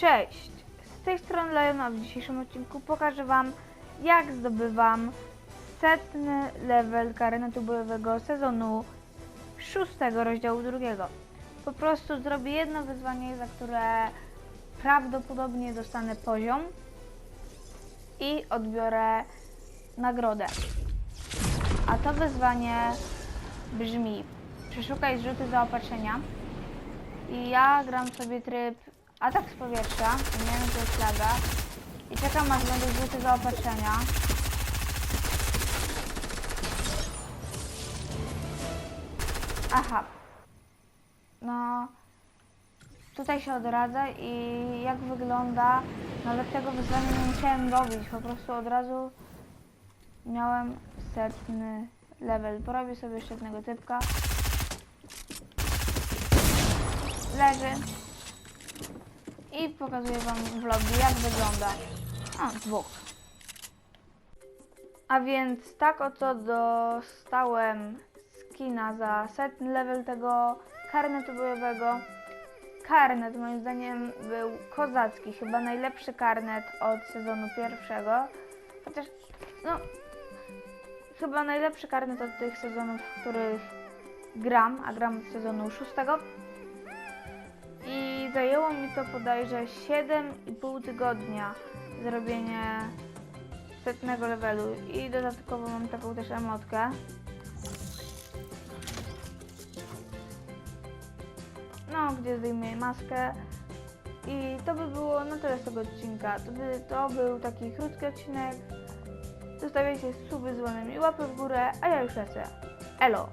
Cześć! Z tej strony Lejona. W dzisiejszym odcinku pokażę Wam, jak zdobywam setny level karenetu bojowego sezonu szóstego rozdziału drugiego. Po prostu zrobię jedno wyzwanie, za które prawdopodobnie dostanę poziom i odbiorę nagrodę. A to wyzwanie brzmi przeszukaj zrzuty zaopatrzenia i ja gram sobie tryb atak z powietrza, nie wiem to jest i czekam aż będą zrzuty zaopatrzenia. Aha. No tutaj się odradza i jak wygląda nawet tego wyzwania nie musiałem robić, po prostu od razu miałem setny level. Porobię sobie jeszcze jednego typka. Leży. I pokazuję wam w lobby jak wygląda. A, dwóch. A więc tak oto dostałem skina za setny level tego karnetu bojowego. Karnet moim zdaniem był kozacki, chyba najlepszy karnet od sezonu pierwszego. Chociaż, no, chyba najlepszy karnet od tych sezonów, w których gram, a gram od sezonu szóstego. Zajęło mi to bodajże 7,5 tygodnia zrobienie setnego levelu. I dodatkowo mam taką też emotkę. No, gdzie zdejmuję maskę. I to by było na tyle z tego odcinka. To, by, to był taki krótki odcinek. Zostawiajcie suby z i łapy w górę, a ja już lecę. Elo!